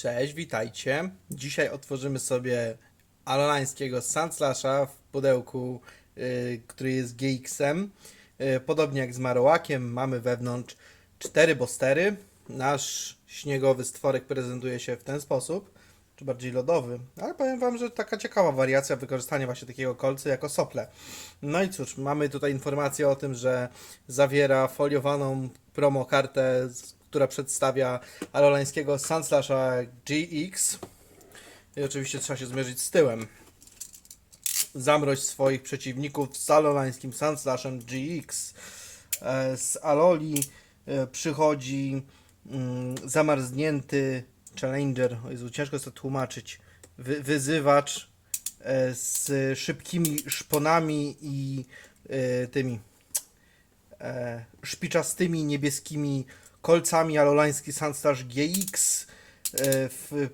Cześć, witajcie. Dzisiaj otworzymy sobie alolańskiego Sandslasha w pudełku, y, który jest GX-em. Y, podobnie jak z Marołakiem, mamy wewnątrz cztery bostery. Nasz śniegowy stworek prezentuje się w ten sposób, czy bardziej lodowy, ale powiem Wam, że taka ciekawa wariacja wykorzystania właśnie takiego kolcy jako sople. No i cóż, mamy tutaj informację o tym, że zawiera foliowaną promo kartę, z- która przedstawia alolańskiego Sunslasha GX. I oczywiście trzeba się zmierzyć z tyłem. Zamroź swoich przeciwników z alolańskim Sunslashem GX. E, Z Aloli e, przychodzi mm, zamarznięty Challenger, o Jezu, ciężko jest to tłumaczyć, Wy, wyzywacz e, z szybkimi szponami i tymi szpiczastymi niebieskimi kolcami alolański Sandslash GX e, w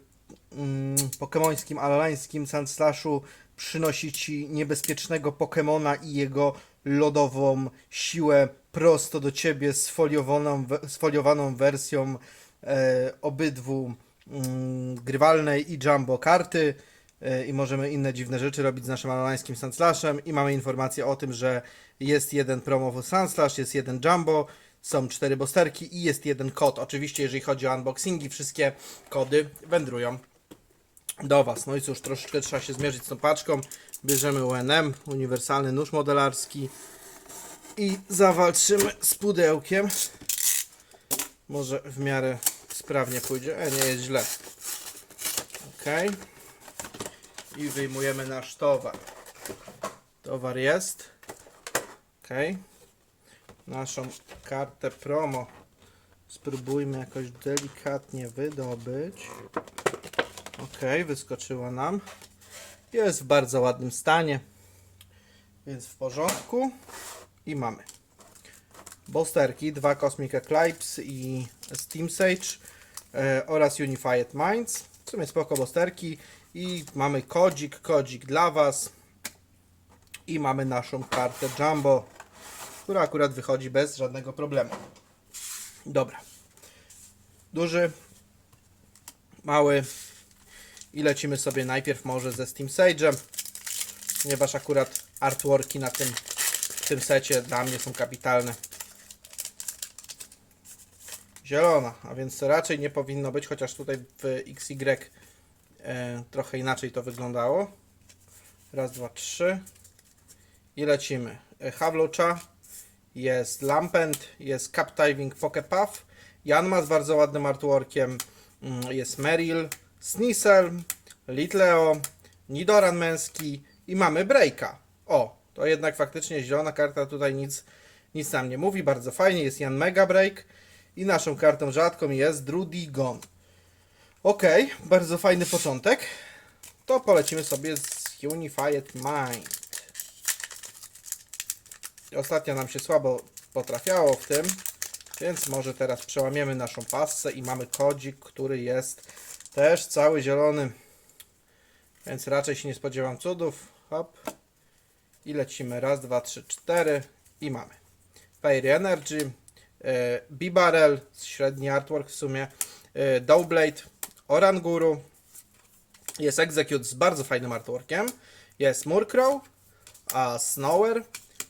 mm, pokemońskim alolańskim Sandslashu przynosi ci niebezpiecznego Pokemona i jego lodową siłę prosto do ciebie sfoliowaną, sfoliowaną wersją e, obydwu mm, grywalnej i jumbo karty. E, i możemy inne dziwne rzeczy robić z naszym alolańskim Sandslashem i mamy informację o tym, że jest jeden promowy Sandslash, jest jeden jumbo, są cztery bosterki i jest jeden kod. Oczywiście jeżeli chodzi o unboxingi, wszystkie kody wędrują do Was. No i cóż, troszeczkę trzeba się zmierzyć z tą paczką. Bierzemy UNM, uniwersalny nóż modelarski i zawalczymy z pudełkiem. Może w miarę sprawnie pójdzie. E, nie jest źle. Ok. I wyjmujemy nasz towar. Towar jest. Ok. Naszą kartę promo spróbujmy jakoś delikatnie wydobyć. Ok, wyskoczyła nam. Jest w bardzo ładnym stanie. Więc w porządku. I mamy. Bosterki, dwa Cosmic Eclipse i Steam Sage e, oraz Unified Minds. W sumie spoko bosterki. I mamy kodzik, kodzik dla Was. I mamy naszą kartę Jumbo, która akurat wychodzi bez żadnego problemu. Dobra. Duży, mały, i lecimy sobie najpierw może ze Steam Sage'em, ponieważ akurat artworki na tym, tym secie dla mnie są kapitalne. Zielona, a więc raczej nie powinno być, chociaż tutaj w XY e, trochę inaczej to wyglądało. Raz, dwa, trzy. I lecimy. E, Havlocha, jest Lampent, jest Captiving Pokepuff, Janma z bardzo ładnym artworkiem, mm, jest Meryl, Sneasel, Litleo, Nidoran męski i mamy Breaka. O, to jednak faktycznie zielona karta tutaj nic, nic nam nie mówi, bardzo fajnie, jest Jan Mega Break i naszą kartą rzadką jest Drudigon. Ok, bardzo fajny początek. To polecimy sobie z Unified Mind. Ostatnio nam się słabo potrafiało w tym, więc może teraz przełamiemy naszą pasę i mamy kodzik, który jest też cały zielony. Więc raczej się nie spodziewam cudów. Hop. I lecimy. Raz, dwa, trzy, cztery. I mamy. Fairy Energy. E, B-Barrel. Średni artwork w sumie. E, Dowblade. Oranguru. Jest Execute z bardzo fajnym artworkiem. Jest Murkrow. A Snower.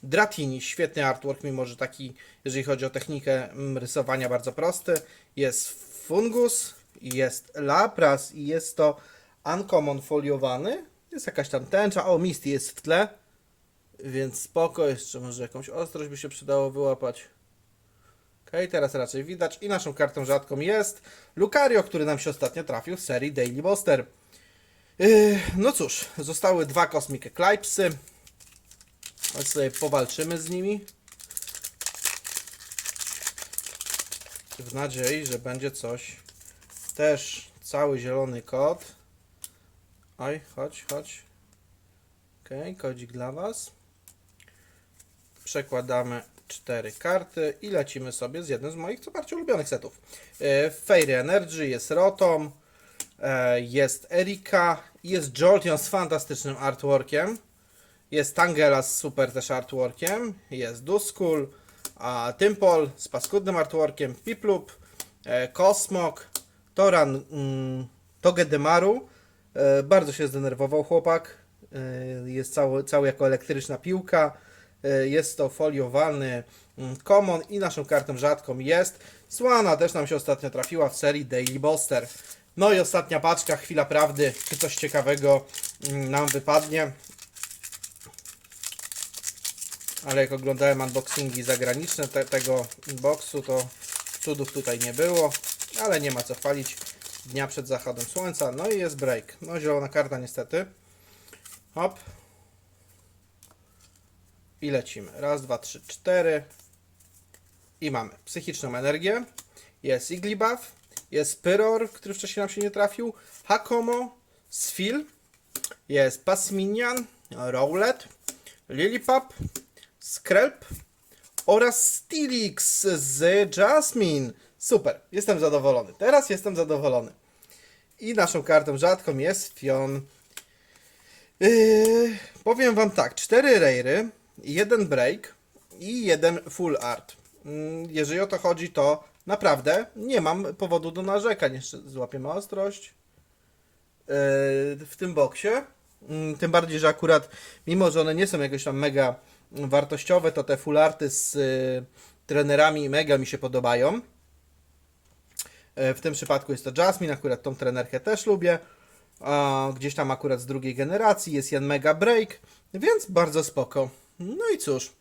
Dratini, świetny artwork, mimo że taki, jeżeli chodzi o technikę mm, rysowania, bardzo prosty. Jest Fungus, jest Lapras i jest to Uncommon foliowany. Jest jakaś tam tęcza. O, Misty jest w tle, więc spoko. Jeszcze może jakąś ostrość by się przydało wyłapać. Ok, teraz raczej widać. I naszą kartą rzadką jest Lucario, który nam się ostatnio trafił w serii Daily Buster. Yy, no cóż, zostały dwa Cosmic Eclipsy. Chodź sobie powalczymy z nimi. W nadziei, że będzie coś. Też cały zielony kod. Oj, chodź, chodź. Ok, kodzik dla Was. Przekładamy cztery karty i lecimy sobie z jednym z moich co bardziej ulubionych setów. E, Fairy Energy jest Rotom, e, jest Erika, jest Jolteon z fantastycznym artworkiem. Jest Tangela z super też artworkiem, jest Duskull, a Tympol z paskudnym artworkiem, Piplup, e, Kosmok, Toran mm, Togedemaru. E, bardzo się zdenerwował chłopak. E, jest cały, cały jako elektryczna piłka. Jest to foliowalny mm, common i naszą kartą rzadką jest. Słana też nam się ostatnio trafiła w serii Daily Buster. No i ostatnia paczka, chwila prawdy, czy coś ciekawego mm, nam wypadnie. Ale jak oglądałem unboxingi zagraniczne te, tego boxu, to cudów tutaj nie było, ale nie ma co chwalić dnia przed zachodem słońca. No i jest break. No zielona karta niestety. Hop. I lecimy. Raz, dwa, trzy, cztery. I mamy psychiczną energię. Jest Iglibuff. Jest Pyror, który wcześniej nam się nie trafił. Hakomo. Sfil. Jest Pasminian. Rowlet. Lilipop. Skrelp oraz Stilix z Jasmine. Super, jestem zadowolony. Teraz jestem zadowolony. I naszą kartą rzadką jest Fion. Yy, powiem Wam tak, cztery rejry, jeden break i jeden full art. Yy, jeżeli o to chodzi, to naprawdę nie mam powodu do narzekań. Jeszcze złapiemy ostrość yy, w tym boksie. Mm, Tym bardziej, że akurat, mimo że one nie są jakoś tam mega wartościowe, to te full arty z y, trenerami mega mi się podobają. E, W tym przypadku jest to Jasmine, akurat tą trenerkę też lubię. Gdzieś tam akurat z drugiej generacji jest Jan Mega Break, więc bardzo spoko. No i cóż,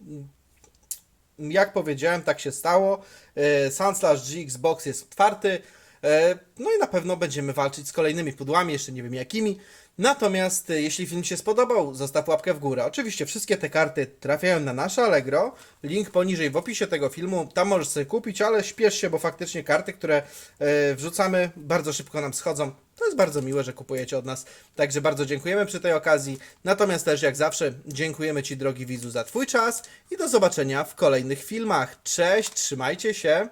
jak powiedziałem, tak się stało. E, Sunslash GX Box jest otwarty. E, No i na pewno będziemy walczyć z kolejnymi pudłami, jeszcze nie wiem jakimi. Natomiast e, jeśli film się spodobał, zostaw łapkę w górę. Oczywiście wszystkie te karty trafiają na nasze Allegro. Link poniżej w opisie tego filmu. Tam możesz sobie kupić, ale śpiesz się, bo faktycznie karty, które e, wrzucamy, bardzo szybko nam schodzą. To jest bardzo miłe, że kupujecie od nas. Także bardzo dziękujemy przy tej okazji. Natomiast też jak zawsze dziękujemy Ci drogi widzu za Twój czas i do zobaczenia w kolejnych filmach. Cześć, trzymajcie się.